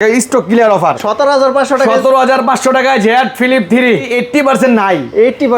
Stock clear offer সতেরো হাজার পাঁচশো টাকা সতেরো হাজার পাঁচশো টাকায় Z Flip three eighty percent নাই।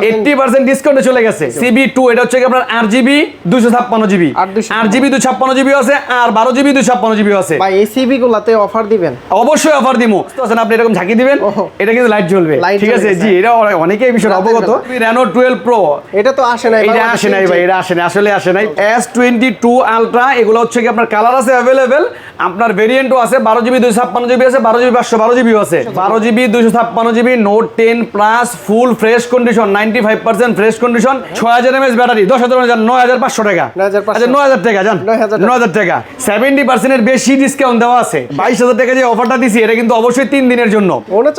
এইটটি পার্সেন্ট ডিসকাউন্টে চলে গেছে। সিবি টু এটা হচ্ছে আপনার আট জিবি দুশো ছাপ্পান্ন জিবি আট জিবি দুশো ছাপ্পান্ন। জিবি আছে আর বারো জিবি দুশো ছাপ্পান্ন জিবি আছে। ভাই এই সিবি গুলাতে অফার দিবেন? অবশ্যই অফার দিব আছেন আপনি এরকম ঝাঁকি দিবেন? এটা কিন্তু লাইট জ্বলবে। ঠিক আছে? জি এটা অনে- অনেকেই এই বিষয়ে অবগত। রেনো টুয়েলভ প্রো এটা তো আসে নাই এটা আসে নাই ভাই এটা আসে আসলে আসে নাই। এস টোয়েন্টি টু আলট্রা এগুলো হচ্ছে কি আপনার কালার আছে অ্যাভেলেবেল আপনার ভেরিয়েন্টও আছে বারো জিবি দুইশো ছাপ্পান্ন জিবি আছে বারো জিবি পাঁচশো বারো জিবিও আছে। বারো জিবি দুইশো ছাপ্পান্ন GB Note ten plus full fresh condition ninety five percent fresh condition ছয় হাজার এমএস ব্যাটারি দশ হাজার হাজার নয় হাজার পাঁচশো টাকা। 9,500 আচ্ছা নয় হাজার টাকা জান 9,000 টাকা। নয় হাজার টাকা। সেভেন্টি পার্সেন্টের বেশি ডিসকাউন্ট দেওয়া আছে। বাইশ হাজার টাকা যে অফারটা দিছি এটা কিন্তু অবশ্যই তিন দিনের জন্য।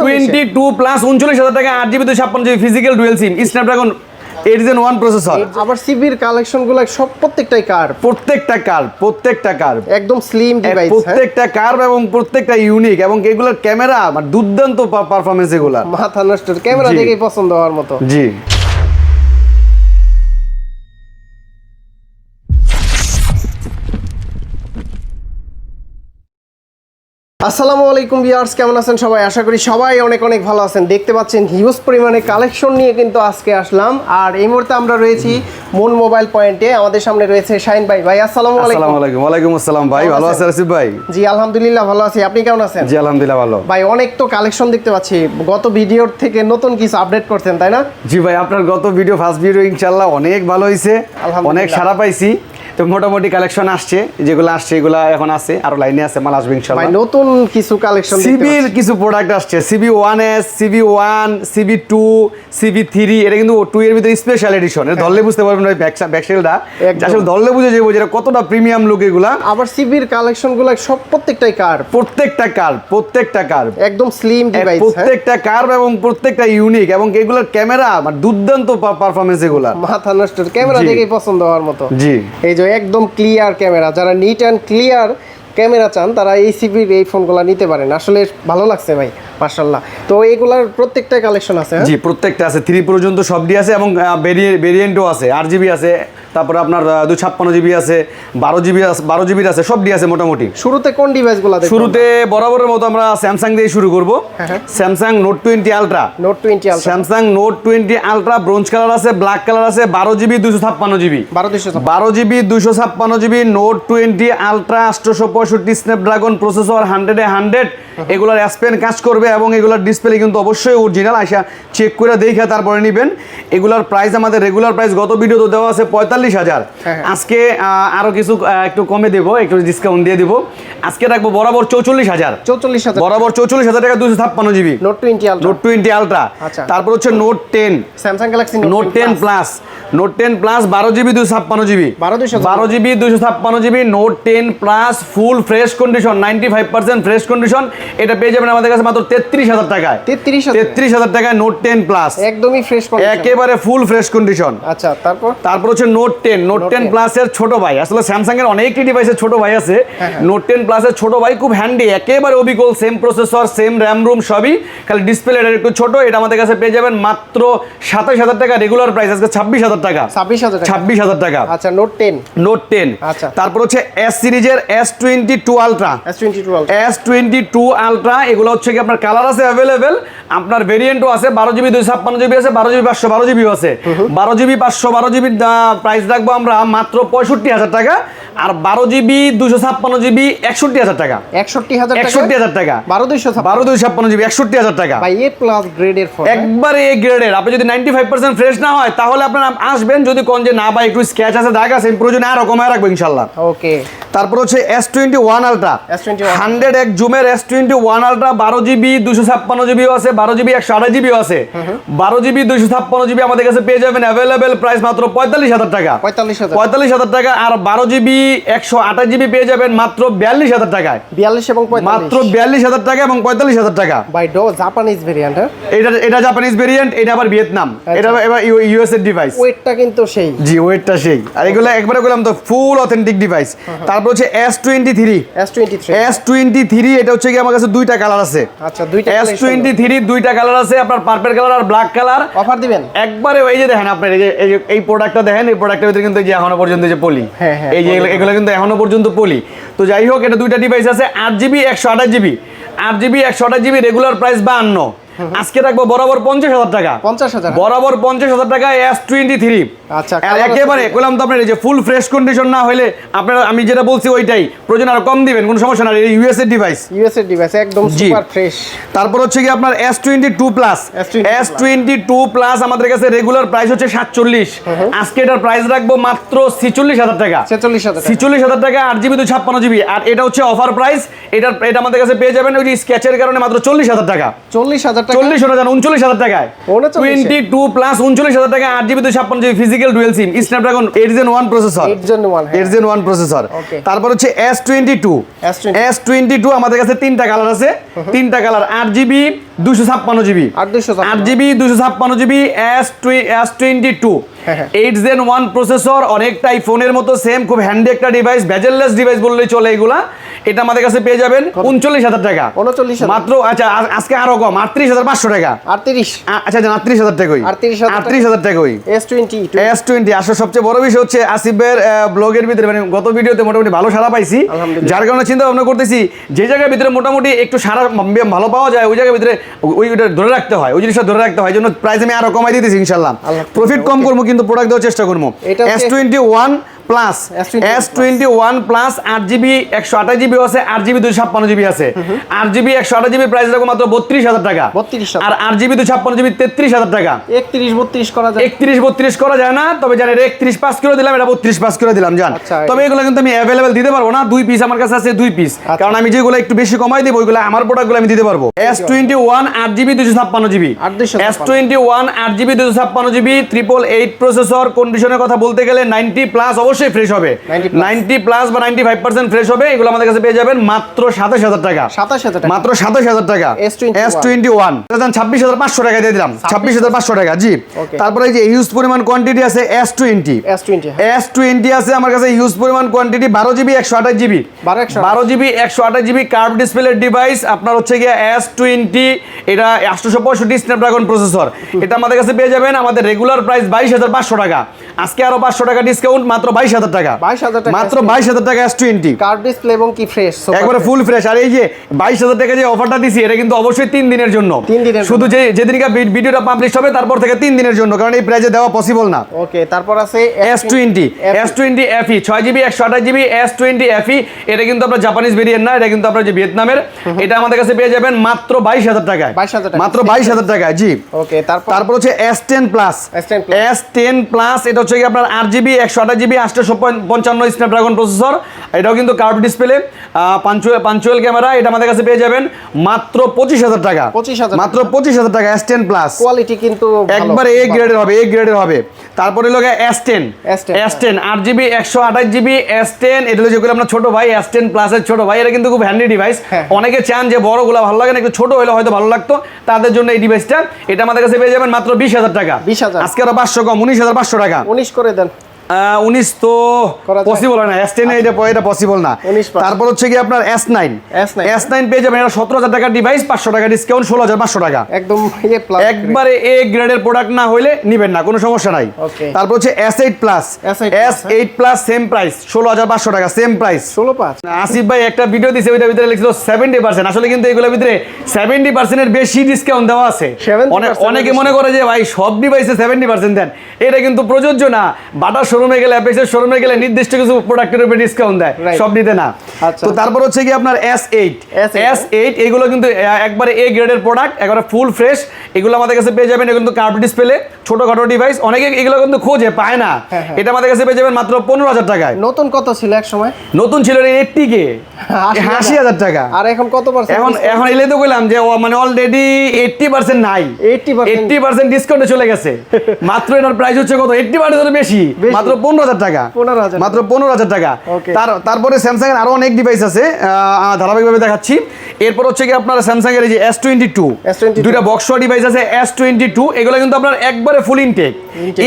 টোয়েন্টি টু প্লাস উনচল্লিশ হাজার টাকা আট জিবি দুই ছাপ্পান্ন GB physical dual SIM Snapdragon eight one processor আবার সিবির কালেকশনগুলো সব প্রত্যেকটাই কার প্রত্যেকটা কার প্রত্যেকটা কার একদম স্লিম ডিভাইস হ্যাঁ? প্রত্যেকটা কার এবং প্রত্যেকটা ইউনিক এবং এগুলোর ক্যামেরা মানে দুর্দান্ত পারফরমেন্স এগুলা। মাথা নষ্ট ক্যামেরা। দেখেই পছন্দ হওয়ার মতো। জি। আসসালামু আলাইকুম ভিউয়ার্স কেমন আছেন সবাই? আশা করি সবাই অনেক অনেক ভালো আছেন। দেখতে পাচ্ছেন হিউজ পরিমাণে কালেকশন নিয়ে কিন্তু আজকে আসলাম। আর এই মুহূর্তে আমরা রয়েছি মন মোবাইল পয়েন্টে আমাদের সামনে রয়েছে শাইন ভাই। ভাই আসসালামু আলাইকুম। আসসালামু আলাইকুম। ওয়ালাইকুম আসসালাম ভাই। ভালো আছেন? আছে আসিফ ভাই? জি আলহামদুলিল্লাহ ভালো আছি। আপনি কেমন আছেন? জি আলহামদুলিল্লাহ ভালো। ভাই অনেক তো কালেকশন দেখতে পাচ্ছি। গত ভিডিওর থেকে নতুন কিছু আপডেট করছেন তাই না? জি ভাই আপনার গত ভিডিও ফার্স্ট ভিডিও ইনশাল্লাহ অনেক ভালো হয়েছে। অনেক সারা পাইছি। তো মোটামুটি কালেকশন আসছে যেগুলো আসছে এগুলো এখন আছে আরও লাইনে আছে মাল আসবে ভাই ইনশাল্লাহ নতুন কিছু কালেকশন সিবির কিছু প্রোডাক্ট আসছে CB one S CB one CB two CB three এটা কিন্তু টু এর ভিতরে স্পেশাল এডিশন এটা ধরলে বুঝতে পারবেন ওই ব্যাকসেলটা। আসলে ধরলে বুঝে যাব যেটা কতটা প্রিমিয়াম লুক এগুলা। আবার সিবির কালেকশনগুলো সব প্রত্যেকটাই কার প্রত্যেকটা কার প্রত্যেকটা কার একদম স্লিম ডিভাইস হ্যাঁ। প্রত্যেকটা কার এবং প্রত্যেকটা ইউনিক এবং এগুলোর ক্যামেরা মানে দুর্দান্ত পারফরমেন্স এগুলা। মাথা নষ্ট ক্যামেরা। দেখেই পছন্দ হওয়ার মতো। জি। এই যে একদম ক্লিয়ার ক্যামেরা যারা নিট অ্যান্ড ক্লিয়ার ক্যামেরা চান, তারা এই সিবির এই ফোনগুলো নিতে পারেন। আসলে ভালো লাগছে ভাই মার্শাল্লাহ তো এগুলার প্রত্যেকটা কালেকশন আছে হ্যাঁ? জি, প্রত্যেকটা আছে। থ্রি পর্যন্ত সবটি আছে এবং ভেরিয়েন্টও আছে। আর জিবি আছে তারপরে আপনার দুই ছাপ্পান্ন জিবি আছে বারো জিবি আছে বারো জিবির আছে সবটি আছে মোটামুটি। শুরুতে কোন ডিভাইসগুলো শুরুতে বরাবরের মতো আমরা স্যামসাং দিয়ে শুরু করব। Samsung Note twenty Ultra Note twenty Samsung Note twenty Ultra bronze colour আছে ব্ল্যাক কালার আছে বারো জিবি দুশো ছাপ্পান্ন জিবি। বারো জিবি দুশো ছাপ্পান্ন জিবি নোট টোয়েন্টি আলট্রা আটশোশো পঁয়ষট্টি স্ন্যাপড্রাগন প্রসেসর হান্ড্রেডে হান্ড্রেড এগুলার অ্যাসপেন কাজ করবে এবং এগুলোর ডিসপ্লে কিন্তু অবশ্যই অরিজিনাল আসা চেক করে দেখে তারপরে নেবেন। এগুলার প্রাইস আমাদের রেগুলার প্রাইস গত ভিডিও তো দেওয়া আছে পঁয়তাল্লিশ হাজার হ্যাঁ। আজকে আহ, আরও কিছু একটু কমে দেবো একটু ডিসকাউন্ট দিয়ে দিব আজকে রাখব বরাবর চৌচল্লিশ হাজার। চৌচল্লিশ হাজার। বরাবর চৌচল্লিশ হাজার টাকা দুশো ছাপ্পান্ন GB. Note twenty Ultra Note twenty Ultra আচ্ছা। তারপর হচ্ছে Note ten Samsung Galaxy Note ten plus Note ten plus বারো জিবি দুশো ছাপ্পান্ন জিবি। 12 বারো জিবি দুশো ছাপ্পান্ন GB Note ten plus full fresh condition ninety five percent fresh condition এটা পেয়ে যাবেন আমাদের কাছে মাত্র তেত্রিশ হাজার টাকায়। তেত্রিশ তেত্রিশ হাজার টাকায় নোট টেন প্লাস একদমই ফ্রেশ একেবারে ফুল ফ্রেশ কন্ডিশন আচ্ছা তারপর? তারপর হচ্ছে নোট টেন নোট টেন 10 প্লাসের ছোট ভাই। আসলে স্যামসাং এর অনেকটি ডিভাইসের ছোট ভাই আছে। হ্যাঁ, হ্যাঁ। নোট টেন প্লাসের ছোট ভাই খুব হ্যান্ডি একেবারে অবিকল same processor same RAM ROM সবই। খালি ডিসপ্লে এটা একটু ছোট এটা আমাদের কাছে পেয়ে যাবেন মাত্র সাতাশ হাজার টাকা রেগুলার প্রাইস আজকে ছাব্বিশ হাজার টাকা। ছাব্বিশ হাজার টাকা। ছাব্বিশ হাজার টাকা। আচ্ছা নোট টেন নোট টেন আচ্ছা। তারপর হচ্ছে এস সিরিজের S twenty two Ultra S twenty two S twenty two Ultra এগুলো হচ্ছে কি আপনার কালার আছে অ্যাভেলেবেল আপনার ভেরিয়েন্টও আছে বারো জিবি দুই ছাপ্পান্ন জিবি আছে বারো জিবি পাঁচশো বারো জিবিও আছে। বারো জিবি পাঁচশো বারো জিবির প্রাইস রাখব আমরা মাত্র পঁয়ষট্টি হাজার টাকা আর বারো জিবি দুশো ছাপ্পান্ন জিবি একষট্টি হাজার টাকা। একষট্টি হাজার একষট্টি হাজার টাকা। বারো দুইশো বারো দুই ছাপ্পান্ন জিবি একষট্টি হাজার টাকা। ভাই এ প্লাস গ্রেডের ফোন একবারে এ গ্রেডের আপনি যদি নাইনটি ফাইভ পার্সেন্ট ফ্রেশ না হয় তাহলে আপনার আসবেন যদি কোন যে না বা একটু স্ক্যাচ আছে দাগ আছে প্রয়োজনে আরও কমায় রাখব ইনশাল্লাহ ওকে তারপর হচ্ছে S twenty one Ultra S21 hundred এক জুমের এস টোয়েন্টি ওয়ান আলট্রা বারো জিবি দুশো ছাপ্পান্ন জিবিও আছে বারো জিবি একশো আঠাশ জিবিও আছে। বারো জিবি দুশো ছাপ্পান্ন জিবি আমাদের কাছে পেয়ে যাবেন অ্যাভেলেবেল প্রাইস মাত্র পঁয়তাল্লিশ হাজার টাকা। পঁয়তাল্লিশ হাজার টাকা আর বারো জিবি একশো আঠাশ জিবি পেয়ে যাবেন মাত্র বিয়াল্লিশ হাজার টাকায়। বিয়াল্লিশ এবং মাত্র বিয়াল্লিশ হাজার টাকা এবং পঁয়তাল্লিশ হাজার টাকা। বাই ডো জাপানিজ ভেরিয়েন্ট হ্যাঁ? এটা এটা জাপানিজ ভেরিয়েন্ট এটা আবার ভিয়েতনাম আচ্ছা। এটা এবার ইউএস এর ডিভাইস ওয়েটটা কিন্তু সেই। জি ওয়েটটা সেই। আর এগুলো একবারে বললাম তো ফুল অথেন্টিক ডিভাইস তারপর হচ্ছে S twenty three S twenty three S twenty three এটা হচ্ছে কি আমার কাছে দুইটা কালার আছে। আচ্ছা দুইটা এস টোয়েন্টি থ্রি দুইটা কালার আছে আপনার পার্পেল কালার আর ব্ল্যাক কালার অফার দিবেন? একবারে এই যে দেখেন আপনার এই যে এই প্রোডাক্টটা দেখেন এই প্রোডাক্টের ভিতরে কিন্তু যে এখনও পর্যন্ত যে পলি। হ্যাঁ, হ্যাঁ, এই যে এগুলো কিন্তু এখনও পর্যন্ত পলি। তো যাই হোক এটা দুইটা ডিভাইস আছে, আট জিবি একশো আঠাশ জিবি আট জিবি একশো আঠাশ জিবি রেগুলার প্রাইস বাহান্ন। আজকে রাখব বরাবর পঞ্চাশ হাজার টাকা। পঞ্চাশ হাজার বরাবর পঞ্চাশ হাজার টাকা এস টোয়েন্টি থ্রি আচ্ছা, একেবারে বললাম তো আপনার এই যে ফুল ফ্রেশ কন্ডিশন না হলে আপনারা আমি যেটা বলছি ওইটাই। প্রয়োজন আরও কম দিবেন কোনো সমস্যা না। এই ইউএসএ ডিভাইস ইউএসএ ডিভাইস একদম সুপার ফ্রেশ তারপর হচ্ছে কি আপনার S twenty two plus S twenty two plus আমাদের কাছে রেগুলার প্রাইস হচ্ছে সাতচল্লিশ। আজকে এটার প্রাইস রাখব মাত্র ছিচল্লিশ হাজার টাকা। ছেচল্লিশ হাজার টাকা। ছিচল্লিশ হাজার টাকা আট জিবি দু ছাপ্পান্ন জিবি। আর এটা হচ্ছে অফার প্রাইস এটা এটা আমাদের কাছে পেয়ে যাবেন ওই স্কেচের কারণে মাত্র চল্লিশ হাজার টাকা। চল্লিশ হাজার টাকা। চল্লিশ হাজার উনচল্লিশ হাজার টাকায়। টোয়েন্টি টু প্লাস উনচল্লিশ হাজার টাকা আট জিবি দু ছাপ্পান্ন GB physical dual SIM Snapdragon eight Gen one processor eight Gen one eight Gen one processor তারপর হচ্ছে S twenty two S twenty two আমাদের কাছে তিনটা কালার আছে। তিনটা কালার আট জিবি দুশো ছাপ্পান্ন জিবি। আট জিবি দুশো ছাপ্পান্ন GB S S twenty two. Eight Gen one processor অনেকটাই ফোনের মতো সেম খুব হ্যান্ডি একটা ডিভাইস ভেজেললেস ডিভাইস বললেই চলে এগুলা। এটা আমাদের কাছে পেয়ে যাবেন উনচল্লিশ হাজার টাকা। উনচল্লিশ মাত্র আচ্ছা আজকে আরও কম আটত্রিশ হাজার পাঁচশো টাকা। আটত্রিশ। আচ্ছা আটত্রিশ হাজার টাকা 38,000 টাকা। আটত্রিশ হাজার টাকা ওই এস টোয়েন্টি এস টোয়েন্টি আসলে সবচেয়ে বড় বিষয় হচ্ছে আসিফের ব্লগের ভিতরে মানে গত ভিডিওতে মোটামুটি ভালো সারা পাইছি। যার কারণে চিন্তা ভাবনা করতেছি যে জায়গার ভিতরে মোটামুটি একটু সারা ভালো পাওয়া যায় ওই জায়গার ভিতরে ওইটা ধরে রাখতে হয় ওই জিনিসটা ধরে রাখতে হয় জন্য প্রাইস আমি আরও কমাই দিতেছি ইনশাল্লাহ প্রফিট কম করব কিন্তু প্রোডাক্ট দেওয়ার চেষ্টা করব। S twenty one plus S twenty one plus আট জিবি একশো আঠাশ জিবি আছে আট জিবি দুশো ছাপ্পান্ন জিবি আছে। আট জিবি একশো আঠাশ জিবি প্রাইস রাখব মাত্র বত্রিশ হাজার টাকা। 32,000 আর আট জিবি দুশো ছাপ্পান্ন জিবি তেত্রিশ হাজার টাকা। একত্রিশ বত্রিশ করা যায়। একত্রিশ বত্রিশ করা যায় না তবে জানেন একত্রিশ পাস করে দিলাম এটা বত্রিশ পাস করে দিলাম জান। আচ্ছা, তবে এগুলো কিন্তু আমি অ্যাভেলেবেল দিতে পারব না দুই পিস আমার কাছে আছে দুই পিস আচ্ছা। কারণ আমি যেগুলো একটু বেশি কমাই দিব ওইগুলো আমার প্রোডাক্টগুলো আমি দিতে পারব। এস টোয়েন্টি ওয়ান আট জিবি দুশো ছাপ্পান্ন জিবি এস টোয়েন্টি ওয়ান আট জিবি দুশো ছাপ্পান্ন জিবি ট্রিপল এইট প্রসেসর কন্ডিশনের কথা বলতে গেলে নাইনটি প্লাস অবশ্যই ফ্রেশ হবে। নাইনটি প্লাস বা নাইনটি ফাইভ পার্সেন্ট ফ্রেশ হবে এগুলো আমাদের কাছে পেয়ে যাবেন মাত্র সাতাশ হাজার টাকা। সাতাশ হাজার মাত্র সাতাশ হাজার টাকা। এস টোয়েন্টি ওয়ান ছাব্বিশ হাজার পাঁচশো টাকা দিয়ে দিলাম। ছাব্বিশ হাজার পাঁচশো টাকা জি। তারপরে এই যে হিউজ পরিমাণ কোয়ান্টিটি আছে এস টোয়েন্টি এস টোয়েন্টি আছে আমার কাছে হিউজ পরিমাণ কোয়ান্টিটি বারো জিবি একশো আঠাশ জিবি বারো জিবি একশো আঠাশ জিবি কার্ভ ডিসপ্লে ডিভাইস আপনার হচ্ছে গিয়ে এস টোয়েন্টি এটা আটশোশো পঁয়ষট্টি স্ন্যাপড্রাগন প্রসেসর এটা আমাদের কাছে পেয়ে যাবেন আমাদের রেগুলার প্রাইস বাইশ হাজার পাঁচশো টাকা। আজকে আরও পাঁচশো টাকা ডিসকাউন্ট মাত্র বাইশ হাজার টাকা। 22,000 টাকা মাত্র বাইশ হাজার টাকা এস টোয়েন্টি কার্ড ডিসপ্লে এবং কি ফ্রেশ একবারে ফুল ফ্রেশ আর এই যে বাইশ হাজার টাকা যে অফারটা দিছি এটা কিন্তু অবশ্যই তিন দিনের জন্য। তিন দিনের শুধু যে যেদিনকে ভিডিওটা পাবলিশ হবে তারপর থেকে তিন দিনের জন্য কারণ এই প্রাইজে দেওয়া পসিবল না। ওকে তারপর আছে S twenty S twenty F E ছয় জিবি একশো আঠাশ জিবি এস টোয়েন্টি এফি এটা কিন্তু আপনার জাপানিজ ভেরিয়েন্ট না এটা কিন্তু আপনার যে ভিয়েতনামের এটা আমাদের কাছে পেয়ে যাবেন মাত্র বাইশ হাজার টাকায়। 22,000 টাকা। মাত্র বাইশ হাজার টাকায় জি। ওকে তারপর? তারপর হচ্ছে S ten plus S ten plus এটা হচ্ছে কি আপনার আট জিবি একশো আঠাশ জিবি আটশো পঞ্চান্ন স্ন্যাপড্রাগন প্রসেসর এটাও কিন্তু curve display punch hole punch hole camera এটা আমাদের কাছে পেয়ে যাবেন মাত্র পঁচিশ হাজার টাকা। 25,000 মাত্র পঁচিশ হাজার টাকা এস টেন প্লাস কোয়ালিটি কিন্তু। একবারে এ গ্রেডের হবে এ গ্রেডের হবে। তারপরে লোক এস টেন এস টেন আট জিবি একশো আঠাশ জিবি এস টেন এটা হলো যেগুলো আপনার ছোট ভাই এস টেন প্লাসের ছোট ভাই এটা কিন্তু খুব হ্যান্ডি ডিভাইস হ্যাঁ। অনেকে চান যে বড়গুলো ভালো লাগে না একটু ছোট হলে হয়তো ভালো লাগতো। তাদের জন্য এই ডিভাইসটা এটা আমাদের কাছে পেয়ে যাবেন মাত্র বিশ হাজার টাকা। 20,000 আজকে আরও পাঁচশো কম উনিশ হাজার পাঁচশো টাকা। উনিশ করে দেন। উনিশ তো পসিবল হয় না। এস টেন এটা এটা পসিবল না। তারপর হচ্ছে কি আপনার S nine S9 S nine পেয়ে যাবেন। এটা সতেরো হাজার টাকার ডিভাইস পাঁচশো টাকা ডিসকাউন্ট ষোলো হাজার পাঁচশো টাকা। একদম একবারে এ গ্রেডের প্রোডাক্ট না হইলে নিবেন না কোনো সমস্যা নাই। তারপর হচ্ছে S eight plus S8 S eight plus same price ষোলো হাজার পাঁচশো টাকা সেম প্রাইস ষোলো পাঁচ আসিফ ভাই একটা ভিডিও দিছে ওইটার ভিতরে লিখছিল সেভেন্টি পার্সেন্ট আসলে কিন্তু এগুলোর ভিতরে সেভেন্টি পার্সেন্টের বেশি ডিসকাউন্ট দেওয়া আছে। অনেকে মনে করে যে ভাই সব ডিভাইসে সেভেন্টি পার্সেন্ট দেন। এটা কিন্তু প্রযোজ্য না। বাটার শোরুমে গেলে অ্যাপেক্সের শোরুমে গেলে নির্দিষ্ট কিছু প্রোডাক্টের উপরে ডিসকাউন্ট দেয় সব নিতে না। আচ্ছা। তো তারপর হচ্ছে কি আপনার S eight S8 S eight এগুলো কিন্তু একবারে এ গ্রেডের প্রোডাক্ট একবারে ফুল ফ্রেশ এগুলো আমাদের কাছে পেয়ে যাবেন কিন্তু কার্ভ ডিসপ্লে ছোটখাটো ডিভাইস অনেকে এগুলো কিন্তু খোঁজে পায় না। হ্যাঁ, হ্যাঁ। এটা আমাদের কাছে পেয়ে যাবেন মাত্র পনেরো হাজার টাকায়। নতুন কত ছিল এক সময়? নতুন ছিল এইটটি কে হাজার। আশি হাজার টাকা। আর এখন কত পার্সেন্ট এখন এখন এলে তো বললাম যে মানে অলরেডি এইটটি পার্সেন্ট নাই। 80% এইটটি পার্সেন্ট ডিসকাউন্টে চলে গেছে। মাত্র এটার প্রাইস হচ্ছে কত? এইটটি পার্সেন্ট বেশি। মাত্র পনেরো হাজার টাকা। মাত্র পনেরো হাজার টাকা। তার তারপরে স্যামসাং এর আরও অনেক ডিভাইস আছে ধারাবাহিকভাবে দেখাচ্ছি। এরপর হচ্ছে কি আপনার স্যামসাং এর এই যে এস টোয়েন্টি টু দুইটা বক্স ডিভাইস আছে এস টোয়েন্টি টু এগুলো কিন্তু আপনার একবারে ফুল ইনটেক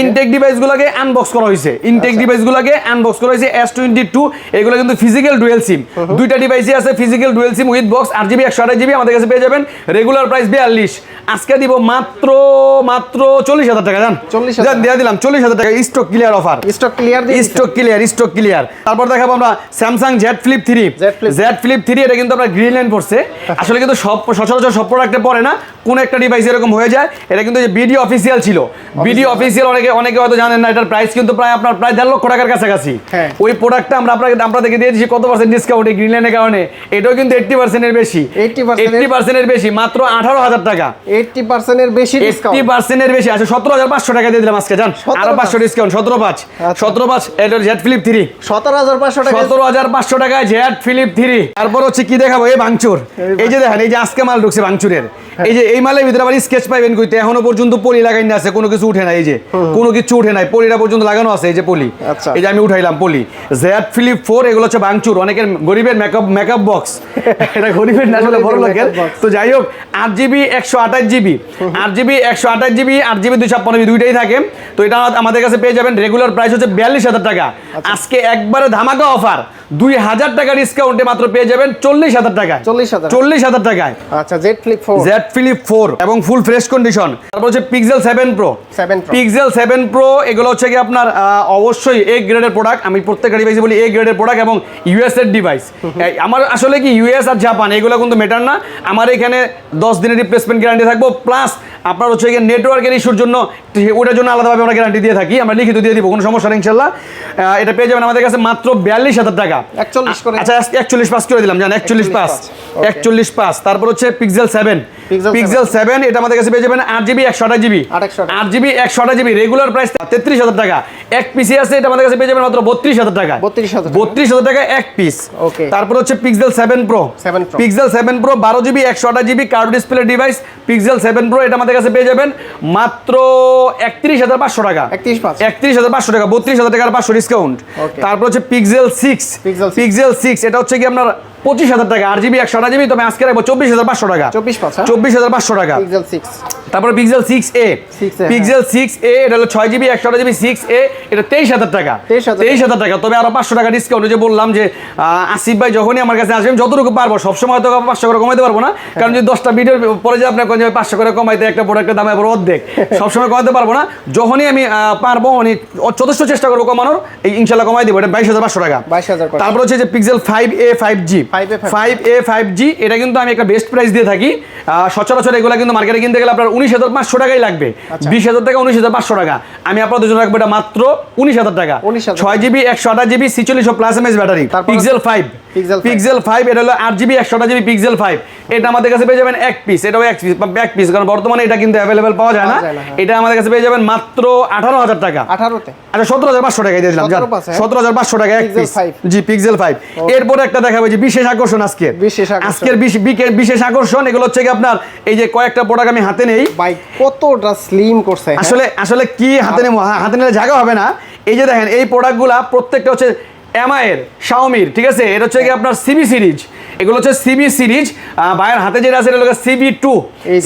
ইনটেক ডিভাইসগুলোকে আনবক্স করা হয়েছে। ইনটেক ডিভাইসগুলোকে আনবক্স করা হয়েছে এস টোয়েন্টি টু এগুলো কিন্তু ফিজিক্যাল ডুয়েল সিম দুইটা ডিভাইসই আছে physical dual SIM with box আট জিবি একশো আঠাশ জিবি আমাদের কাছে পেয়ে যাবেন। রেগুলার প্রাইস বিয়াল্লিশ। আজকে দিব মাত্র মাত্র চল্লিশ হাজার টাকা জান? 40,000 জান দিয়ে দিলাম চল্লিশ হাজার টাকা stock clear offer stock clear stock clear stock clear তারপর দেখাবো আমরা Samsung Z Flip three Z Flip three এটা কিন্তু আমরা গ্রিন লাইন পড়ছে আসলে কিন্তু সব সচরাচর সব প্রোডাক্টে পড়ে না। কোন একটা ডিভাইস এরকম হয়ে যায় এটা কিন্তু বিডি অফিসিয়াল ছিল। বিডি অফিসিয়াল অনেকে অনেকে হয়তো জানেন না এটার প্রাইস কিন্তু প্রায় আপনার প্রায় দেড় লক্ষ টাকার কাছাকাছি। হ্যাঁ। ওই প্রোডাক্টটা আমরা আপনাকে আপনাদেরকে দিয়ে দিচ্ছি কত পার্সেন্ট ডিসকাউন্ট এই গ্রিন লাইনের কারণে। এটাও কিন্তু এইট্টি পার্সেন্টের বেশি। 80% এইট্টি পার্সেন্টের বেশি মাত্র আঠারো হাজার টাকা। এইটটি পার্সেন্টের বেশি এইটটি পার্সেন্টের বেশি। আছে সতেরো হাজার পাঁচশো টাকা দিয়ে দিলাম আজকে জান। আরও পাঁচশো ডিসকাউন্ট সতেরো পাঁচ। আচ্ছা। সতেরো পাঁচ এটা জেড ফ্লিপ থ্রি সতেরো হাজার পাঁচশো টাকা সতেরো হাজার পাঁচশো টাকায় জেড ফিলিপ থ্রি তারপর হচ্ছে কি দেখাবো? এই বাংচুর এই যে দেখেন এই যে আজকে মাল ঢুকছে বাংচুরের এই যে এই মালের ভিতরে আবার স্কেচ পাইবেন কইতে এখনও পর্যন্ত পলি লাগাই না আছে কোনো কিছু উঠে নাই এই যে কোনো কিছু উঠে নাই পলিটা পর্যন্ত লাগানো আছে এই যে পলি। আচ্ছা। এই যে আমি উঠাইলাম পলি। জেড ফিলিপ ফোর এগুলো হচ্ছে বাংচুর অনেকের গরিবের মেকআপ মেকআপ বক্স এটা গরিবের না আসলে বড় লোকের। তো যাই হোক আট জিবি একশো আঠাশ জিবি আট জিবি একশো আঠাশ জিবি আট জিবি দুই ছাপ্পান্ন জিবি দুইটাই থাকে। তো এটা আমাদের কাছে পেয়ে যাবেন রেগুলার প্রাইস হচ্ছে বিয়াল্লিশ হাজার টাকা। আজকে একবারে ধামাকা অফার দুই হাজার টাকা ডিসকাউন্টে মাত্র পেয়ে যাবেন চল্লিশ হাজার টাকায়। 40,000 চল্লিশ হাজার টাকায়। আচ্ছা Z Flip four Z Flip four এবং ফুল ফ্রেশ কন্ডিশন তারপর হচ্ছে Pixel seven Pro 7 Pro। Pixel seven Pro এগুলো হচ্ছে কি আপনার অবশ্যই এ গ্রেডের প্রোডাক্ট আমি প্রত্যেকটা ডিভাইসে বলি এ গ্রেডের প্রোডাক্ট এবং ইউএস এর ডিভাইস আমার আসলে কি ইউএস আর জাপান এগুলো কিন্তু মেটার না। আমার এখানে দশ দিনের রিপ্লেসমেন্ট গ্যারান্টি থাকব প্লাস আপনার হচ্ছে গিয়ে নেটওয়ার্কের ইস্যুর জন্য ওটার জন্য আলাদাভাবে আমরা গ্যারান্টি দিয়ে থাকি। আমরা লিখিত দিয়ে দিব কোনো সমস্যা নেই ইনশাল্লাহ। এটা পেয়ে যাবেন আমাদের কাছে মাত্র বিয়াল্লিশ হাজার টাকা। 41 করে। আচ্ছা একচল্লিশ পাস করে দিলাম জান একচল্লিশ পাস একচল্লিশ পাস তারপর হচ্ছে পিক্সেল সেভেন পিক্সেল সেভেন এটা আমাদের কাছে পেয়ে যাবেন আট জিবি একশো আঠাশ জিবি আট জিবি একশো আঠাশ জিবি রেগুলার প্রাইস তেত্রিশ হাজার টাকা। এক পিসি আছে এটা আমাদের কাছে পেয়ে যাবেন মাত্র বত্রিশ হাজার টাকা। 32,000 টাকা। বত্রিশ হাজার টাকা এক পিস Okay. তারপর হচ্ছে Pixel seven Pro 7 Pro। Pixel seven Pro বারো জিবি একশো আঠাশ GB curved display device Pixel seven Pro এটা আমাদের কাছে পেয়ে যাবেন মাত্র একত্রিশ হাজার পাঁচশো টাকা। একত্রিশ হাজার পাঁচশো টাকা বত্রিশ হাজার টাকার পাঁচশো ডিসকাউন্ট তারপর হচ্ছে Pixel six Pixel Pixel six এটা হচ্ছে কি আপনার পঁচিশ হাজার টাকা আর জিবি একশো আট জিবি তবে আজকে রাখব চব্বিশ হাজার পাঁচশো টাকা। 24,500 হ্যাঁ? চব্বিশ হাজার পাঁচশো টাকা। পিক্সেল সিক্স তারপরে Pixel six A 6A, Pixel six A এটা হলো ছয় জিবি একশো জিবি সিক্স এ এটা তেইশ হাজার টাকা। 23,000 তেইশ হাজার টাকা। তবে আরও পাঁচশো টাকা ডিসকাউন্ট যে বললাম যে আসিফ ভাই যখনই আমার কাছে আসবেন যতটুকু পারব সবসময় তো পাঁচশো করে কমাইতে পারব না। কারণ যদি দশটা ভিডিওর পরে যে আপনার যে পাঁচশো করে কমাইতে একটা প্রোডাক্টের দাম এবার অর্ধেক সবসময় কমাতে পারব না। যখনই আমি পারব মানে যথেষ্ট চেষ্টা করব কমানোর এই ইনশাল্লাহ কমাই দেবো। এটা বাইশ হাজার পাঁচশো টাকা। 22,000 করে। তারপর হচ্ছে যে Pixel five A five G 5A 5G five A five G এটা কিন্তু আমি একটা বেস্ট প্রাইস দিয়ে থাকি। সচরাচর এগুলো কিন্তু মার্কেটে কিনতে গেলে আপনার উনিশ হাজার পাঁচশো টাকাই লাগবে আচ্ছা। বিশ হাজার টাকা উনিশ হাজার পাঁচশো টাকা আমি আপনাদের জন্য রাখব এটা মাত্র উনিশ হাজার টাকা 19,000 ছয় জিবি একশো আঠাশ জিবি ছিচল্লিশ plus M S battery Pixel five. Pixel five এটা হলো আট জিবি একশো আঠাশ জিবি পিক্সেল ফাইভ এটা আমাদের কাছে পেয়ে যাবেন এক পিস এটাও এক পিস এক পিস কারণ বর্তমানে এটা কিন্তু অ্যাভেলেবেল পাওয়া যায় না। হ্যাঁ। এটা আমাদের কাছে পেয়ে যাবেন মাত্র আঠারো হাজার টাকা। আঠারোতে। আচ্ছা সতেরো হাজার পাঁচশো টাকায় দিয়ে দিলাম 17,500 হ্যাঁ? সতেরো হাজার পাঁচশো টাকা এক পিস জি পিক্সেল ফাইভ এরপরে একটা দেখাবো যে বিশেষ আকর্ষণ আজকে। আজকের বিশেষ আকর্ষণ এগুলো হচ্ছে কি আপনার এই যে কয়েকটা প্রোডাক্ট আমি হাতে নেই। কতটা স্লিম করছে হ্যাঁ? আসলে আসলে কি হাতে নেব? হ্যাঁ, হাতে নিলে জায়গা হবে না। এই যে দেখেন এই প্রোডাক্টগুলা প্রত্যেকটা হচ্ছে এমআইয়ের শাওমির ঠিক আছে? এটা হচ্ছে কি আপনার সিবি সিরিজ। এগুলো হচ্ছে সিবি সিরিজ। ভাইয়ের হাতে যেটা আছে এটা হলো সিবি টু।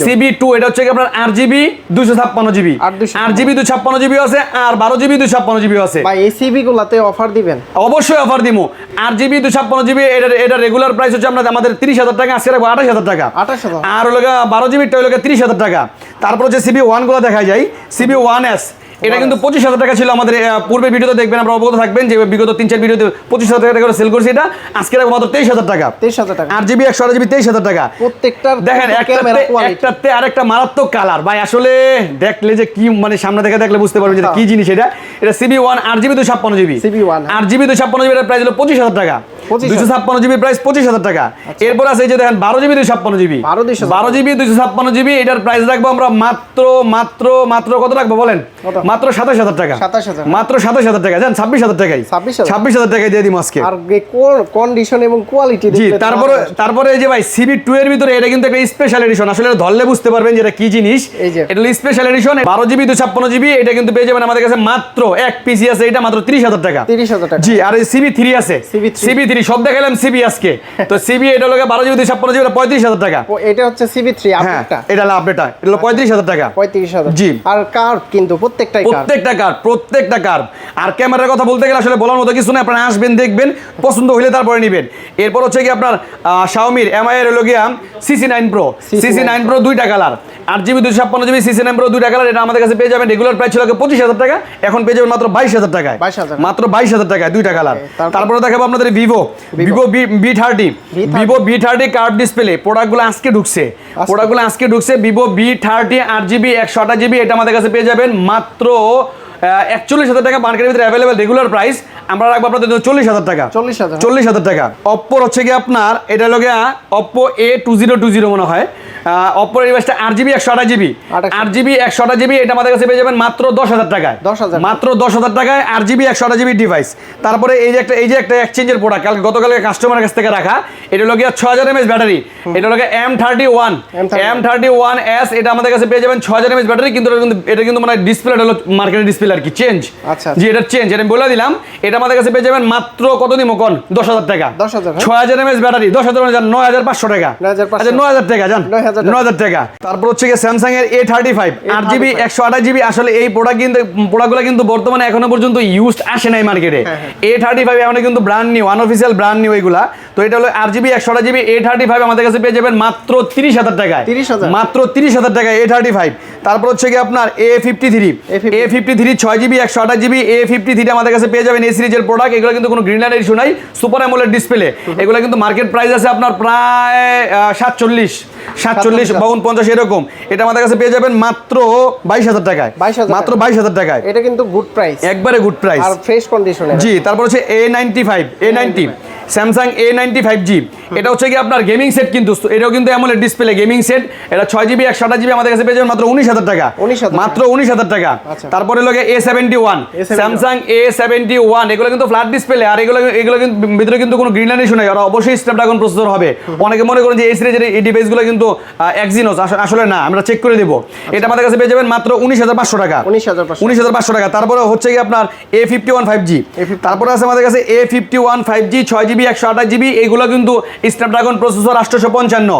সিবি টু এটা হচ্ছে কি আপনার আট জিবি দুশো ছাপ্পান্ন জিবি। আর আট জিবি দুশো ছাপ্পান্ন জিবি আছে আর বারো জিবি দুশো ছাপ্পান্ন জিবি আছে। ভাই এই সিবি গুলাতে অফার দিবেন? অবশ্যই অফার দিমু। আট জিবি দুশো ছাপ্পান্ন জিবি এটা এটা রেগুলার প্রাইস হচ্ছে আমরা আমাদের তিরিশ হাজার টাকা আজকে রাখব আঠাশ হাজার টাকা। 28,000 আর হলো বারো জিবিটা হলো তিরিশ হাজার টাকা। তারপর হচ্ছে সিবি ওয়ানগুলো দেখা যায় সিবি ওয়ান এস এটা কিন্তু পঁচিশ হাজার টাকা ছিল আমাদের পূর্বে ভিডিওতে দেখবেন আপনারা অবগত থাকবেন যে বিগত তিন চার ভিডিওতে পঁচিশ হাজার টাকা করে সেল করছি এটা। আজকে রাখব মাত্র তেইশ হাজার টাকা। তেইশ হাজার টাকা। আট জিবি একশো আট জিবি তেইশ হাজার টাকা। প্রত্যেকটা দেখেন একটাতে একটাতে আরেকটা মারাত্মক কালার ভাই আসলে দেখলে যে কি মানে সামনে থেকে দেখলে বুঝতে পারবেন যে কি জিনিস এটা। এটা সিবি ওয়ান আট জিবি দুশো ছাপ্পান্ন জিবি। CB1 আট জিবি দুশো ছাপ্পান্ন জিবি প্রাইস হলো পঁচিশ হাজার টাকা। 25,000 দুশো ছাপ্পান্ন জিবি প্রাইস পঁচিশ হাজার টাকা। এরপর আছে এই যে দেখেন বারো জিবি দুশো ছাপ্পান্ন জিবি। বারো জিবি দুশো ছাপ্পান্ন। জিবি এটার প্রাইস রাখব আমরা মাত্র মাত্র মাত্র কত রাখব বলেন? মাত্র সাতাশ হাজার টাকা। মাত্র সাতাশ হাজার টাকা। জান ছাব্বিশ হাজার টাকাই। ছাব্বিশ হাজার। টাকায় দিয়ে দিই আজকে। আর কন্ডিশন এবং কোয়ালিটি জি তারপরে তারপরে এই যে ভাই সিবি টু এর ভিতরে এটা কিন্তু একটা স্পেশাল এডিশন আসলে ধরলে বুঝতে পারবেন যে এটা কি জিনিস। এটা স্পেশাল এডিশন বারো জিবি দু ছাপ্পান্ন জিবি এটা কিন্তু পেয়ে যাবেন আমাদের কাছে মাত্র এক পিসি আছে এটা মাত্র তিরিশ হাজার টাকা। তিরিশ হাজার টাকা। জি আর সিবি থ্রি আছে। সিবি থ্রি থ্রি সব দেখালাম সিবি আজকে। তো সিবি এটা লোকে বারো জিবি দুই ছাপ্পান্ন জিবি পঁয়ত্রিশ হাজার টাকা। এটা হচ্ছে সিবি থ্রি হ্যাঁ আপডেটটা এটা হলো আপডেটটা এটা হলো পঁয়ত্রিশ হাজার টাকা। পঁয়ত্রিশ হাজার। জি। আর কার্ভ কিন্তু প্রত্যেকটাই কার্ভ প্রত্যেকটা কার প্রত্যেকটা কার। আর ক্যামেরার কথা বলতে গেলে আসলে বলার মতো কিছু না আপনারা আসবেন দেখবেন পছন্দ হলে তারপরে নেবেন। এরপর হচ্ছে কি আপনার শাওমির এমআই এর হলো গিয়া CC nine Pro CC nine Pro দুইটা কালার আট জিবি দুশো ছাপ্পান্ন জিবি সিসি প্রো দুইটা কালার এটা আমাদের কাছে পেয়ে যাবেন। রেগুলার প্রাইস ছিল পঁচিশ হাজার টাকা এখন পেয়ে যাবেন মাত্র বাইশ হাজার টাকায়। মাত্র বাইশ হাজার টাকায় দুইটা কালার তারপর? দেখাবো আপনাদের Vivo Vivo V thirty Vivo V thirty curve display প্রোডাক্টগুলো আজকে ঢুকছে। প্রোডাক্টগুলো আজকে ঢুকছে ভিভো বি থার্টি আট জিবি একশো আঠাশ জিবি এটা আমাদের কাছে পেয়ে যাবেন মাত্র একচল্লিশ হাজার টাকা। মার্কেটের ভিতরে অ্যাভেলেবেল রেগুলার প্রাইস আমরা রাখব আপনাদের জন্য চল্লিশ হাজার টাকা। চল্লিশ হাজার। চল্লিশ হাজার টাকা। অপ্পোর হচ্ছে কি আপনার এটা লগে Oppo A two zero two zero মনে হয়। অপ্পোর এই ডিভাইসটা আট জিবি একশো আঠাশ জিবি। আট জিবি একশো আঠাশ জিবি এটা আমাদের কাছে পেয়ে যাবেন মাত্র দশ হাজার টাকায়। 10,000 মাত্র দশ হাজার টাকায় আট জিবি একশো আঠাশ জিবি ডিভাইস তারপরে এই যে একটা এই যে একটা এক্সচেঞ্জের প্রোডাক্ট কাল গতকালকে কাস্টমারের কাছ থেকে রাখা এটা লগে ছয় হাজার এমএস ব্যাটারি এটা লগে M thirty one M thirty one S এটা আমাদের কাছে পেয়ে যাবেন ছয় হাজার এমএস ব্যাটারি কিন্তু এটা কিন্তু মানে ডিসপ্লে হলো মার্কেটের ডিসপ্লে আর কি চেঞ্জ আচ্ছা, জি এটা চেঞ্জ এটা আমি বলে দিলাম এটা আমাদের কাছে পেয়ে যাবেন মাত্র কত দিন কোন? দশ হাজার টাকা। 10,000, হ্যাঁ? ছয় হাজার এমএস ব্যাটারি দশ হাজার নয় হাজার পাঁচশো টাকা। 9,500 আচ্ছা নয় হাজার টাকা জান 9,000 টাকা। নয় হাজার টাকা। তারপর হচ্ছে গিয়ে স্যামসাং এর এ থার্টি ফাইভ আট জিবি একশো আঠাশ জিবি আসলে এই প্রোডাক্ট কিন্তু প্রোডাক্টগুলো কিন্তু বর্তমানে এখনও পর্যন্ত ইউজড আসে নাই মার্কেটে হ্যাঁ, ফাইভ এমন কিন্তু ব্র্যান্ড নিউ ব্র্যান্ড নিউ এগুলা। তো এটা হলো আট জিবি একশো আঠাশ জিবি এ থার্টি ফাইভ আমাদের কাছে পেয়ে যাবেন মাত্র তিরিশ হাজার টাকায়। 30,000 মাত্র তিরিশ হাজার টাকায় এ থার্টি ফাইভ তারপর হচ্ছে গিয়ে আপনার A fifty three A53 A fifty three ছয় জিবি একশো আঠাশ জিবি এ ফিফটি থ্রি আমাদের কাছে পেয়ে যাবেন এই সিরিজের প্রোডাক্ট এগুলো কিন্তু কোনো গ্রিন লাইনের ইস্যু নাই সুপার অ্যামোলেড ডিসপ্লে এগুলো কিন্তু মার্কেট প্রাইস আছে আপনার প্রায় সাতচল্লিশ সাতচল্লিশ বাউন পঞ্চাশ এরকম। এটা আমাদের কাছে পেয়ে যাবেন মাত্র বাইশ হাজার টাকায়। 22,000 মাত্র বাইশ হাজার টাকায়। এটা কিন্তু গুড প্রাইস একবারে গুড প্রাইস আর ফ্রেশ কন্ডিশনে জি তারপর হচ্ছে A ninety five A ninety Samsung A ninety five G এটা হচ্ছে কি আপনার গেমিং সেট কিন্তু এটাও কিন্তু এমন ডিসপ্লে গেমিং সেট এটা ছয় জিবি একশো আঠাশ জিবি আমাদের কাছে পেয়ে যাবেন মাত্র উনিশ হাজার টাকা। মাত্র উনিশ হাজার টাকা। আচ্ছা। তারপরে লোকে A seventy one Samsung A seventy one এগুলো কিন্তু ফ্ল্যাট ডিসপ্লে আর এগুলো এগুলো কিন্তু ভিতরে কিন্তু কোনো গ্রিন লাইন ইস্যু নাই। আর অবশ্যই স্ন্যাপড্রাগন প্রসেসর হবে। অনেকে মনে করেন যে এই সিরিজের এই ডিভাইসগুলো কিন্তু এক্সিনোস আসলে না আমরা চেক করে দেবো এটা আমাদের কাছে পেয়ে যাবেন মাত্র উনিশ হাজার পাঁচশো টাকা। উনিশ হাজার পাঁচশো। উনিশ হাজার পাঁচশো টাকা। তারপরে হচ্ছে কি আপনার A fifty one five G A51 তারপরে আছে আমাদের কাছে A fifty one five G ছয় জিবি একশো আঠাশ জিবি এইগুলো কিন্তু স্ন্যাপড্রাগন প্রসেসর আটশোশো পঞ্চান্ন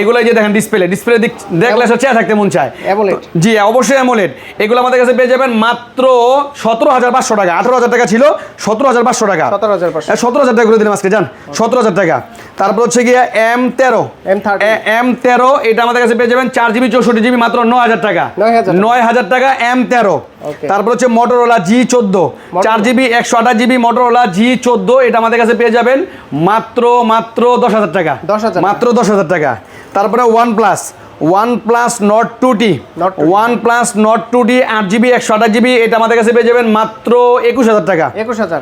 এগুলোই যে দেখেন ডিসপ্লে ডিসপ্লে দিক দেখলে চেয়ে থাকতে মন চায়। জি অবশ্যই অ্যামোলেড এগুলো আমাদের কাছে পেয়ে যাবেন মাত্র সতেরো হাজার পাঁচশো টাকা। আঠারো হাজার টাকা ছিল সতেরো হাজার পাঁচশো টাকা। 17,500 সতেরো হাজার টাকা করে দিলাম আজকে যান সতেরো হাজার টাকা। তারপর হচ্ছে গিয়ে এম তেরো। M30 এম তেরো এটা আমাদের কাছে পেয়ে যাবেন চার জিবি চৌষট্টি জিবি মাত্র নয় হাজার টাকা। নয় হাজার টাকা। এম তেরো। তারপর হচ্ছে মোটরোলা জি চোদ্দ। চার জিবি একশো আঠাশ জিবি মোটরোলা জি চোদ্দ এটা আমাদের কাছে পেয়ে যাবেন মাত্র মাত্র দশ হাজার টাকা। 10,000 মাত্র দশ হাজার টাকা। তারপরে one plus one plus Nord two T one plus Nord two T আট জিবি একশো আঠাশ জিবি এটা আমাদের কাছে পেয়ে যাবেন মাত্র একুশ হাজার টাকা। একুশ হাজার।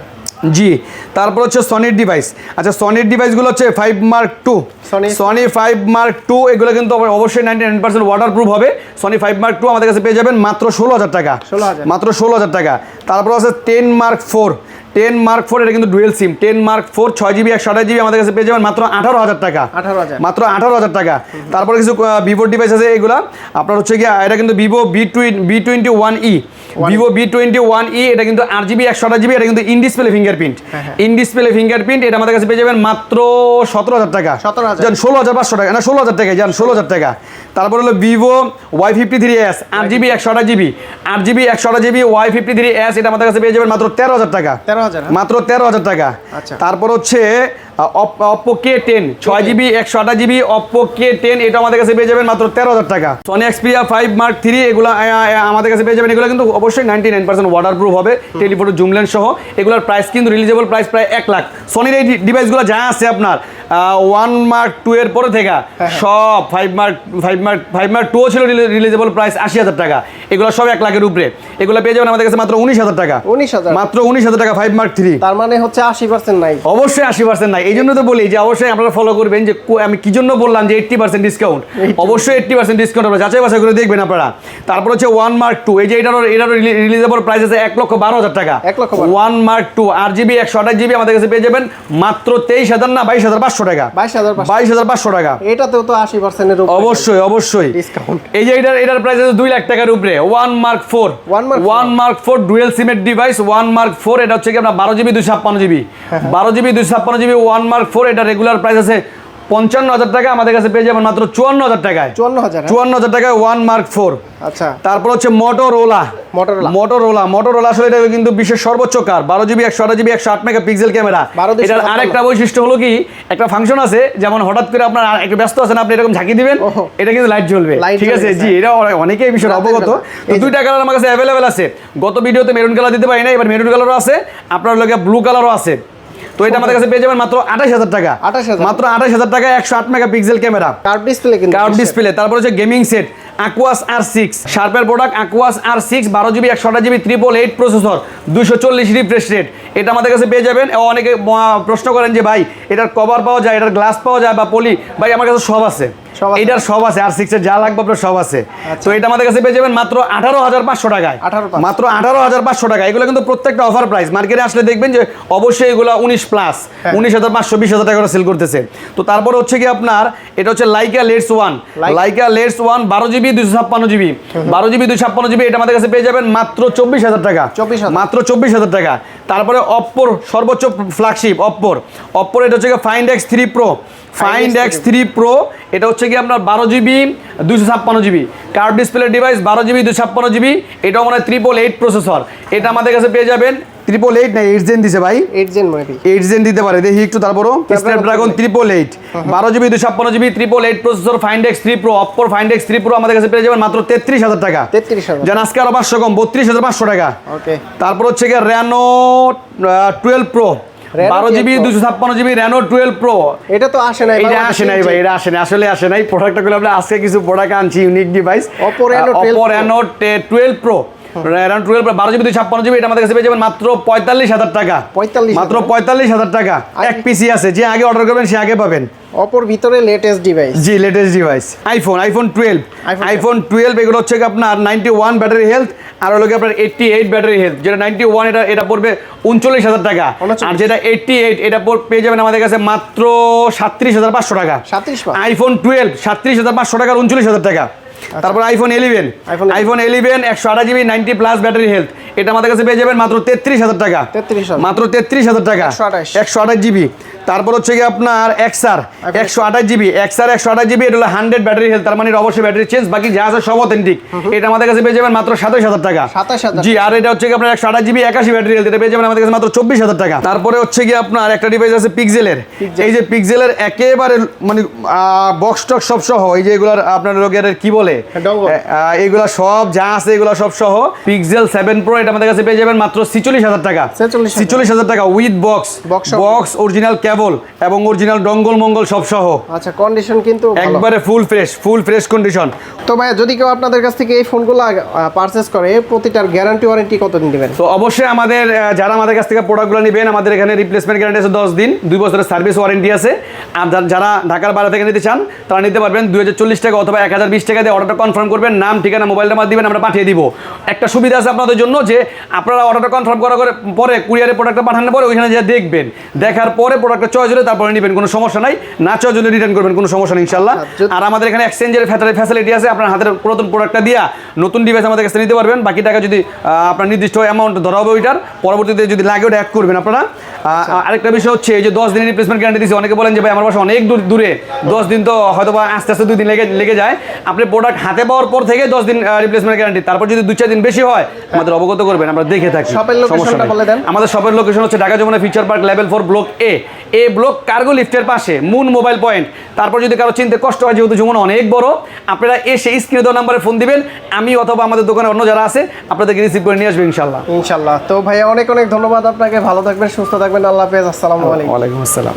জি তারপর হচ্ছে সনির ডিভাইস আচ্ছা সনির ডিভাইসগুলো হচ্ছে five Mark two Sony Sony five Mark two এগুলো কিন্তু অব- অবশ্যই ninety nine percent water proof হবে। সনি ফাইভ মার্ক টু আমাদের কাছে পেয়ে যাবেন মাত্র ষোলো হাজার টাকা। 16,000 মাত্র ষোলো হাজার টাকা। তারপর আছে ten Mark four ten Mark four এটা কিন্তু dual SIM. Ten Mark four ছয় জিবি একশো আঠাশ জিবি আমাদের কাছে পেয়ে যাবেন মাত্র আঠারো হাজার টাকা। 18,000 মাত্র আঠারো হাজার টাকা। তারপরে কিছু ভিভো ডিভাইস আছে এগুলা। আপনার হচ্ছে গিয়ে এটা কিন্তু Vivo V টুই V twenty one e Vivo V twenty one e এটা কিন্তু আট জিবি একশো আঠাশ জিবি এটা কিন্তু in display fingerprint in display fingerprint এটা আমাদের কাছে পেয়ে যাবেন মাত্র সতেরো হাজার টাকা। 17,000 যান ষোলো হাজার পাঁচশো টাকা। না ষোলো হাজার টাকা যান ষোলো হাজার টাকা। তারপর হলো Vivo Y fifty three S আট জিবি একশো আঠাশ জিবি। আট জিবি একশো আঠাশ GB Y fifty three S এটা আমাদের কাছে পেয়ে যাবেন মাত্র তেরো হাজার টাকা। তেরো হাজার? মাত্র তেরো হাজার টাকা আচ্ছা। তারপর হচ্ছে অপ্পো কে টেন ছয় জিবি একশো আঠাশ জিবি অপ্পো কে টেন এটা আমাদের কাছে পেয়ে যাবেন মাত্র তেরো হাজার টাকা। Sony Xperia five Mark three এগুলো আমাদের কাছে পেয়ে যাবেন এগুলো কিন্তু অবশ্যই ninety nine percent water proof হবে টেলিফোটো জুমলেন সহ। এগুলোর প্রাইস কিন্তু রিলিজেবল প্রাইস প্রায় এক লাখ। সনির এই ডিভাইসগুলো যা আছে আপনার ওয়ান মার্ক টু এর পরে থেকে সব five mark five mark five mark two ছিল রিলিজেবল প্রাইস আশি হাজার টাকা। এগুলো সব এক লাখের উপরে। এগুলো পেয়ে যাবেন আমাদের কাছে মাত্র উনিশ হাজার টাকা। উনিশ হাজার। মাত্র উনিশ হাজার টাকা ফাইভ মার্ক থ্রি তার মানে হচ্ছে আশি পার্সেন্ট নাই। অবশ্যই আশি পার্সেন্ট নাই। এই জন্য তো বলি যে অবশ্যই আপনারা ফলো করবেন যে আমি কি জন্য বললাম যে এইট্টি পার্সেন্ট ডিসকাউন্ট অবশ্যই এইট্টি পার্সেন্ট ডিসকাউন্ট হবে যাচাই বাছাই করে দেখবেন আপনারা। তারপর হচ্ছে ওয়ান মার্ক টু এই যে এটারও এটারও রিলিজেবল প্রাইস আছে এক লক্ষ বারো হাজার টাকা। এক লক্ষ ওয়ান মার্ক টু আট জিবি একশো আঠাশ জিবি আমাদের কাছে পেয়ে যাবেন মাত্র তেইশ হাজার না বাইশ হাজার পাঁচশো টাকা। বাইশ হাজার বাইশ হাজার পাঁচশো টাকা। এটাতেও তো আশি পার্সেন্টের অবশ্যই অবশ্যই। Discount। এই যে এটার এটার প্রাইস আছে দুই লাখ টাকার উপরে। One mark four one mark four dual সিমের ডিভাইস ওয়ান মার্ক ফোর এটা হচ্ছে কি আপনার বারো জিবি দুই ছাপ্পান্ন জিবি বারো জিবি দুই ছাপ্পান্ন GB one one mark four এটা রেগুলার প্রাইস আছে পঞ্চান্ন হাজার টাকা আমাদের কাছে পেয়ে যাবেন মাত্র চুয়ান্ন হাজার টাকায়। চুয়ান্ন হাজার হ্যাঁ? চুয়ান্ন হাজার টাকায় ওয়ান মার্ক ফোর আচ্ছা। তারপর হচ্ছে মোটরোলা Motorola। মোটরোলা মোটরোলা আসলে এটা কিন্তু বিশ্বের সর্বোচ্চ কার বারো জিবি একশো আট জিবি একশো আট মেগা পিক্সেল ক্যামেরা এটার ছাপ্পান্ন। আরেকটা বৈশিষ্ট্য হলো কি একটা ফাংশন আছে যেমন হঠাৎ করে আপনার আর একটু ব্যস্ত আছেন আপনি এরকম ঝাঁকি দিবেন এটা কিন্তু লাইট জ্বলবে। ঠিক আছে? জি এটা অনে- অনেকেই এই বিষয়ে অবগত। তো দুইটা কালার আমার কাছে অ্যাভেলেবেল আছে। গত ভিডিওতে মেরুন কালার দিতে পারি না এবার মেরুন কালারও আছে। আপনার লগে ব্লু কালারও আছে। তো এটা আমাদের কাছে পেয়ে যাবেন মাত্র আঠাশ হাজার টাকা। 28,000 মাত্র আঠাশ হাজার টাকা একশো আট mega pixel camera. Curve display কিন্তু কার্ভ ডিসপ্লে তারপর হচ্ছে gaming set Aquos R six শার্পের product Aquos R six বারো জিবি একশো আঠাশ জিবি ট্রিপল এইট প্রসেসর দুশো চল্লিশ রিফ্রেশ রেট এটা আমাদের কাছে পেয়ে যাবেন। অনেকে প্রশ্ন করেন যে ভাই এটার কভার পাওয়া যায় এটার গ্লাস পাওয়া যায় বা পলি ভাই আমার কাছে সব আছে। এটার সব আছে আর সিক্সের যা লাগবে আপনার সব আছে। আচ্ছা। তো এটা আমাদের কাছে পেয়ে যাবেন মাত্র আঠারো হাজার পাঁচশো টাকায়। 18,500 মাত্র আঠারো হাজার পাঁচশো টাকা এগুলো কিন্তু প্রত্যেকটা অফার প্রাইস মার্কেটে আসলে দেখবেন যে অবশ্যই এগুলো উনিশ প্লাস হ্যাঁ। উনিশ হাজার পাঁচশো বিশ হাজার টাকা সেল করতেছে। তো তারপর হচ্ছে কি আপনার এটা হচ্ছে Leica Leitz one Leica Leitz one বারো জিবি দুশো ছাপ্পান্ন জিবি বারো জিবি দুশো ছাপ্পান্ন জিবি এটা আমাদের কাছে পেয়ে যাবেন মাত্র চব্বিশ হাজার টাকা। 24,000 মাত্র চব্বিশ হাজার টাকা। তারপরে অপ্পোর সর্বোচ্চ ফ্ল্যাগশিপ অপ্পোর অপ্পোর এটা হচ্ছে Find X three Pro Find X three Pro এটা হচ্ছে কি আপনার বারো জিবি দুশো ছাপ্পান্ন জিবি কার্ড ডিসপ্লে ডিভাইস বারো জিবি দুশো ছাপ্পান্ন জিবি এটাও মনে হয় ট্রিপল এইট প্রসেসর এটা আমাদের কাছে পেয়ে যাবেন। ট্রিপল এইট না এইট জেন দিছে ভাই? এইট জেন এইট জেন দিতে পারে দেখি একটু তারপরও। স্ন্যাপড্রাগন ট্রিপল এইট বারো জিবি দুশো ছাপ্পান্ন GB triple eight processor Find X three Pro অপ্পোর Find X three pro আমাদের কাছে পেয়ে যাবেন মাত্র তেত্রিশ হাজার টাকা। তেত্রিশ হাজার। যেন আজকে আরও পাঁচশো কম বত্রিশ হাজার পাঁচশো টাকা। ওকে তারপর হচ্ছে গিয়ে র্যানো টুয়েলভ প্রো বারো 12 জিবি। দুশো ছাপ্পান্ন জিবি রেনো টুয়েলভ প্রো এটা তো আসে নাই এটা আসে নাই ভাই এটা আসে নাই আসলে আসে নাই। প্রোডাক্টগুলো আমরা আজকে কিছু প্রোডাক্ট আনছি unique device Oppo Reno 12 Oppo Reno twelve Pro Reno twelve বারো জিবি দুশো ছাপ্পান্ন জিবি এটা আমাদের কাছে পেয়ে যাবেন মাত্র পঁয়তাল্লিশ হাজার টাকা। 45,000 মাত্র পঁয়তাল্লিশ হাজার টাকা। এক পিসি আছে যে আগে অর্ডার করবেন সে আগে পাবেন। অপর ভিতরে লেটেস্ট ডিভাইস জি latest device iPhone iPhone twelve iPhone twelve এগুলো হচ্ছে আপনার নাইনটি ওয়ান ব্যাটারি হেলথ আর হলো আপনার এইটটি এইট ব্যাটারি হেলথ যেটা নাইনটি ওয়ান এটা এটা পড়বে উনচল্লিশ হাজার টাকা। 39 আর যেটা এইটটি এইট এটা পেয়ে যাবেন আমাদের কাছে মাত্র সাতত্রিশ হাজার পাঁচশো টাকা। 37 আইফোন টুয়েলভ সাতত্রিশ হাজার পাঁচশো টাকা উনচল্লিশ হাজার টাকা। তারপর আইফোন ইলেভেন আইফোন ইলেভেন একশো আঠাশ GB ninety plus battery health এটা আমাদের কাছে পেয়ে যাবেন মাত্র তেত্রিশ হাজার টাকা। 33,000 মাত্র তেত্রিশ হাজার টাকা। একশো আঠাশ। জিবি। তারপর হচ্ছে কি আপনার এক্সার একশো আঠাশ জিবি। এক্সার একশো আঠাশ জিবি এটা হলো হান্ড্রেড ব্যাটারি হেলথ তার মানে অবশ্যই ব্যাটারি চেঞ্জ বাকি যা আছে সব অথেন্টিক এটা আমাদের কাছে পেয়ে যাবেন মাত্র সাতাশ হাজার টাকা। জি আর এটা হচ্ছে কি আপনার একশো আঠাশ জিবি একাশি ব্যাটারি হেলথ এটা পেয়ে যাবেন আমাদের কাছে মাত্র চব্বিশ হাজার টাকা। তারপরে হচ্ছে কি আপনার একটা ডিভাইস আছে পিক্সেলের এই যে পিক্সেলের একেবারে মানে বক্স টক সব সহ এই যে এগুলার আপনার লোকের কি বলে? এগুলা সব যা আছে এগুলা সব সহ পিক্সেল সেভেন প্রো এটা আমাদের কাছে পেয়ে যাবেন মাত্র ছিচল্লিশ হাজার টাকা। 46,000 ছিচল্লিশ হাজার টাকা with box. Box original cable এবং অরিজিনাল ডঙ্গল মঙ্গল সব সহ। আচ্ছা কন্ডিশন কিন্তু ভালো। একবারে full fresh full fresh condition তো ভাই যদি কেউ আপনাদের কাছ থেকে এই ফোনগুলো পারচেস করে প্রতিটার গ্যারান্টি ওয়ারেন্টি কতদিন দিবেন? তো অবশ্যই আমাদের যারা আমাদের কাছ থেকে প্রোডাক্টগুলো নেবেন আমাদের এখানে রিপ্লেসমেন্ট গ্যারান্টি আছে দশ দিন দুই বছরের সার্ভিস ওয়ারেন্টি আছে। আর যারা- যারা ঢাকার বাইরে থেকে নিতে চান তারা নিতে পারবেন দুই হাজার চল্লিশ টাকা অথবা এক হাজার বিশ টাকা দিয়ে অর্ডারটা কনফার্ম করবেন। নাম ঠিকানা মোবাইল নাম্বার দিবেন আমরা পাঠিয়ে দিব। একটা সুবিধা আছে আপনাদের জন্য যে আপনারা অর্ডারটা কনফার্ম করার করে পরে কুরিয়ারে প্রোডাক্টটা পাঠানোর পরে ওইখানে যা দেখবেন। দেখার পরে প্রোডাক্টটা চয়েস হলে তারপরে নেবেন কোনো সমস্যা নাই। না চয়েস হলে রিটার্ন করবেন কোনো সমস্যা নেই ইনশাল্লাহ আচ্ছা, আর আমাদের এখানে এক্সচেঞ্জের ফ্যাসিলিটি আছে আপনার হাতের পুরাতন প্রোডাক্টটা দিয়া নতুন ডিভাইস আমাদের কাছে নিতে পারবেন। বাকি টাকা যদি আপনার নির্দিষ্ট অ্যামাউন্ট ধরা হবে ওইটার পরবর্তীতে যদি লাগে ওটা অ্যাড করবেন আপনারা। আরেকটা বিষয় হচ্ছে এই যে দশ দিনের রিপ্লেসমেন্ট গ্যারান্টি দিচ্ছে অনেকে বলেন যে ভাই আমার বাসা অনেক দূর দূরে। দশ দিন তো হয়তো বা আস্তে আস্তে দুই দিন লেগে লেগে যায়। আপনি প্রোডাক্ট হাতে পাওয়ার পর থেকে দশ দিন রিপ্লেসমেন্ট গ্যারান্টি তারপর যদি দু চার দিন বেশি হয় আমাদের অবগত করবেন আমরা দেখে থাকি। শপের সমস্যা। আমাদের শপের লোকেশন হচ্ছে Dhaka Jamuna Future Park level four block A A block cargo লিফটের পাশে মুন মোবাইল পয়েন্ট তারপর যদি কারও চিনতে কষ্ট হয় যেহেতু যমুনা অনেক বড় আপনারা এসে স্ক্রিনে দেওয়া নাম্বারে ফোন দিবেন। আমি অথবা আমাদের দোকানে অন্য যারা আছে আপনাদেরকে রিসিভ করে নিয়ে আসবে ইনশাল্লাহ ইনশাল্লাহ তো ভাইয়া অনেক অনেক ধন্যবাদ আপনাকে। ভালো থাকবেন সুস্থ থাকবেন আল্লাহ হাফেজ আসসালামু আলাইকুম। ওয়ালাইকুম আসসালাম।